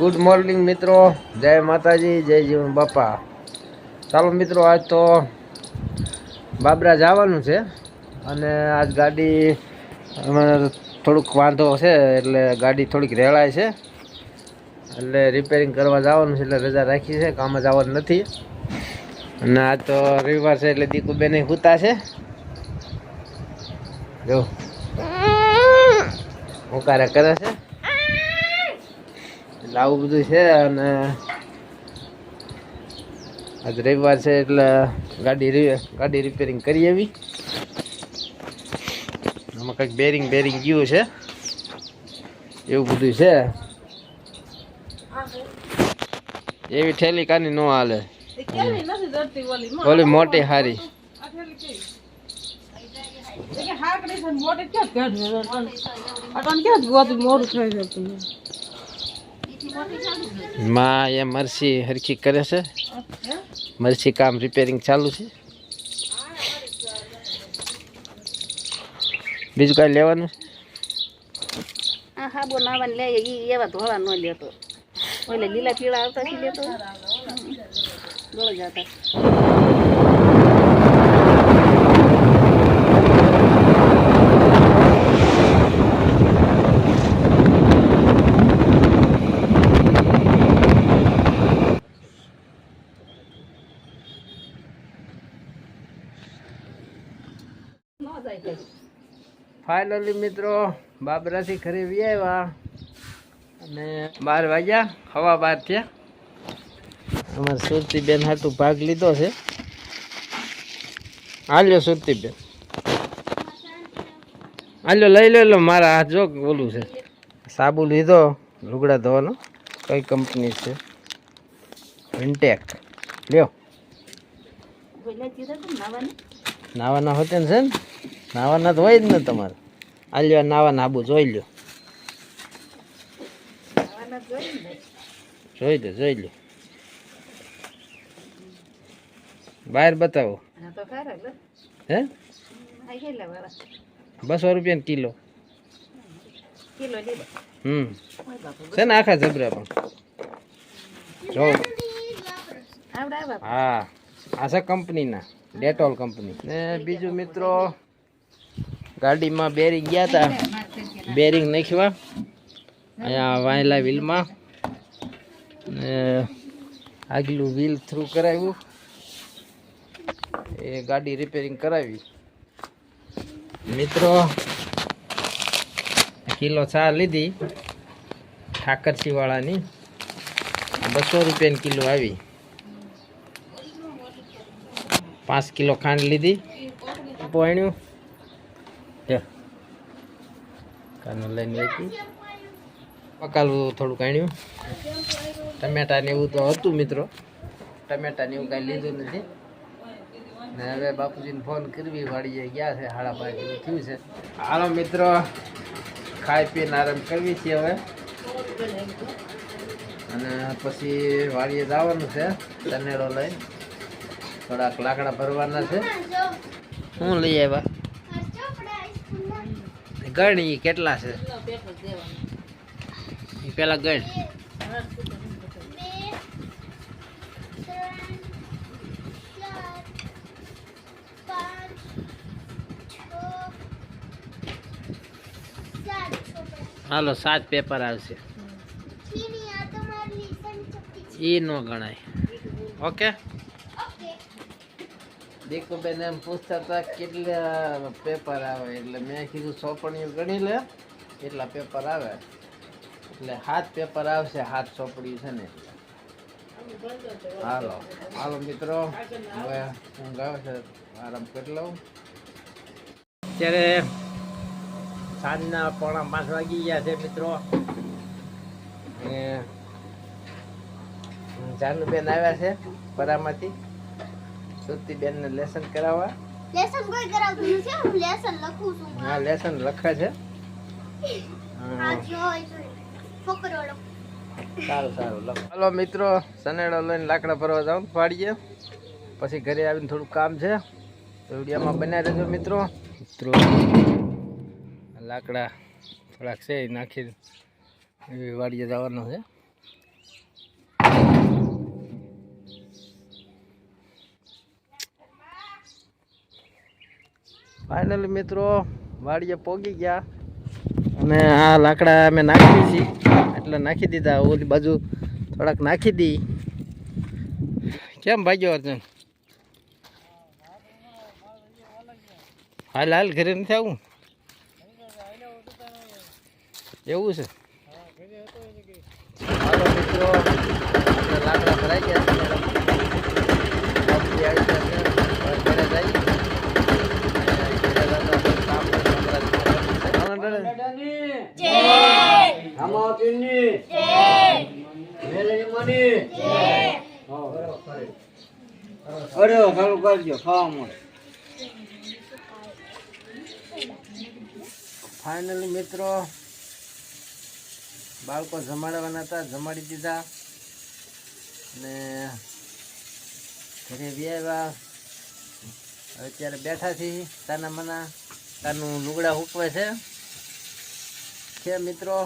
Good morning મિત્રો. જય માતાજી, જય જીવન બાપા. ચાલો મિત્રો, આજ તો બાબરા જવાનું છે અને આજ ગાડી થોડુંક વાંધો છે, એટલે ગાડી થોડીક રેળાય છે. એટલે રિપેરિંગ કરવા જવાનું છે, એટલે રજા રાખી છે, કામ જવાનું નથી. અને આજ તો રવિવાર છે, એટલે દીકુ બેને હુતા છે. જો. હોકારે કરે છે. એટલે આવું બધું છે અને આજ રવિવાર છે એટલે ગાડી ગાડી રિપેરિંગ કરી આવી. આમાં કંઈક બેરિંગ બેરિંગ ગયું છે. એવું બધું છે. એવી ઠેલી કાની ન હાલે. ઓલી. મોટી હારી. માં એ મરસી હરખી કરે છે. મરસી કામ રિપેરિંગ ચાલુ છે. બીજું કાંઈ લેવાનું? હાબો નાવાને લે એ એવા ધોળા ન લેતો. ઓલે લીલા પીળા આવતા લેતો. જતા. ફાઇનલી મિત્રો બાબરાથી ઘરે આવ્યા અને બાર વાગ્યા હવા બાર થયા. અમારે સુરતીબેન હાટું ભાગ લીધો છે. હાલ્યો સુરતીબેન. હાલ્યો લઈ લે લો મારા હાથ જો ઓલું છે. સાબુ લીધો લુગડા ધોવાનો. કઈ કંપની છે? વિન્ટેક લ્યો. નાવાને? નાવાના હોતે ને છે ને? નાવાના તો હોય જ ને તમારે. આ લ્યો નાવા આબુ જોઈ લ્યો. જોઈ લો જોઈ લો બહાર બતાવો. હા? બસો રૂપિયા કિલો. કિલો હમ. છે ને આખા જબરા પણ. જો. હા. આ છે કંપનીના ડેટોલ કંપની. ને બીજું મિત્રો ગાડીમાં બેરિંગ ગયા હતા બેરિંગ નાખ્યા. અહીંયા વાયલા વ્હીલમાં. ને આગલું વ્હીલ થ્રુ કરાવ્યું. એ ગાડી રિપેરિંગ કરાવી. મિત્રો, કિલો ચા લીધી. ઠાકરસીવાળાની બસો રૂપિયાની કિલો આવી. પાંચ કિલો ખાંડ લીધી. પોણ્યું. કાનો લઈને વેચી પકાલું થોડું કાણ્યું ટમેટા ને એવું તો હતું મિત્રો. ટમેટા ને એવું કાંઈ લીધું નથી. ને હવે બાપુજીને ફોન કરવી વાળીએ ગયા છે, હાડા પાડી થયું છે. હાલો મિત્રો, ખાઈ પીને આરામ કરવી છે હવે. અને પછી વાડીએ જવાનું છે તનેડો લઈને. થોડાક લાકડા ભરવાના છે. શું લઈ આવ્યા. ગણ ઈ કેટલા છે? પેપર પેલા ગણ હાલો સાત પેપર આવશે. ઈ નો ગણાય. ઓકે? દીકુબેન એમ પૂછતા હતા કેટલા પેપર આવે? એટલે મેં કીધું સોંપણીઓ ગણી લે. એટલા પેપર આવે. એટલે હાથ પેપર આવશે, હાથ ચોપડી છે ને હાલો. હાલો મિત્રો, હવે હું ગાવ છે, આરામ કરી લઉં. અત્યારે સાંજના પોણા પાંચ વાગી ગયા છે મિત્રો. જાનુબેન આવ્યા છે પરામાંથી. સુરતીબેન ને લેસન કરાવવા? લેસન કોઈ કરાવતું નથી હું લેસન લખું છું. હા લેસન લખે છે? હા સારું સારું લખો. હલો મિત્રો સનેડો લઈને લાકડા ભરવા જાઉં ફાડીએ. પછી ઘરે આવીને થોડું કામ છે. તો વિડીયોમાં બનાવી રહેજો મિત્રો. મિત્રો લાકડા થોડાક છે નાખી વાડીએ જવાનું છે. ફાઇનલી મિત્રો, વાડીએ પોગી ગયા. અને આ લાકડા અમે નાખી છીએ એટલે નાખી દીધા. ઓલી બાજુ થોડાક નાખી દી. કેમ ભાગ્યો અર્જુન? હાલ હાલ, ઘરે નથી આવું? એવું છે? લાકડા ભરાઈ ગયા છે બાપજી આવી ગયા છે હવે ઘરે જઈએ. ઘરે જતા પછી કામ કરવાનું છે. હાલો દાદા. અરે સારું કરજો, ખાવા મળે. ફાઇનલી મિત્રો, બાળકો જમાડવાના હતા, જમાડી દીધા. ને ઘરે વ્યાવ્યા અત્યારે બેઠા છીએ, તાના મના, તાનું લુગડા છે. છે, મિત્રો?